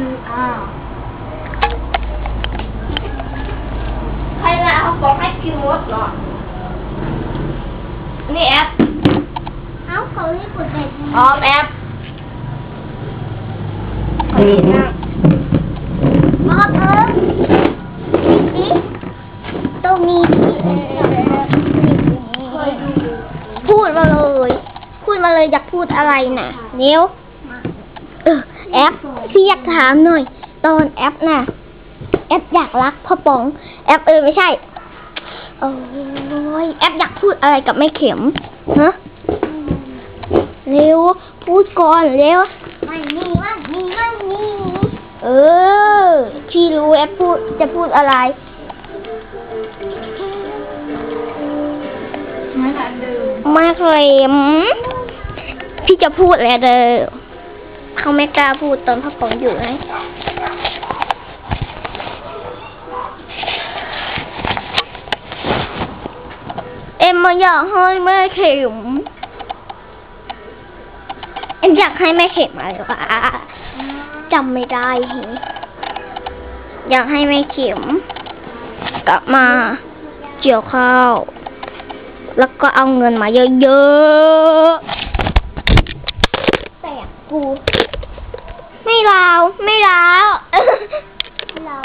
คืออ้าวใครละเขาบอกให้กินมดเหรอ นี่แอปเอ้าเขาให้กดแต่พร้อมแอปมอบเธอนี่ตรงนี้พูดมาเลย พูดมาเลยอยากพูดอะไรน่ะเนี้ยวเออ แอปพี่อยากถามหน่อย ตอนแอปน่ะ แอปอยากรักพ่อป๋อง แอปเออไม่ใช่โอ้ยแอปอยากพูดอะไรกับแม่เข็มฮะเร็วพูดก่อนเร็วไม่มีไม่มีไม่มีเออพี่รู้แอปพูดจะพูดอะไรไม่ทันดื่มแม่เข็มพี่จะพูดแล้วเด้อ เขาไม่กล้าพูดตอนพ่อป๋องอยู่ไงเอ็มมาอยากให้แม่เข็มเอ็มอยากให้แม่เข็มอะไรวะจำไม่ได้ทีอยากให้แม่เข็ม กลับมาเกี่ยวข้าว แล้วก็เอาเงินมาเยอะๆ แต่กู ไม่ลาว ไม่ลาลาาว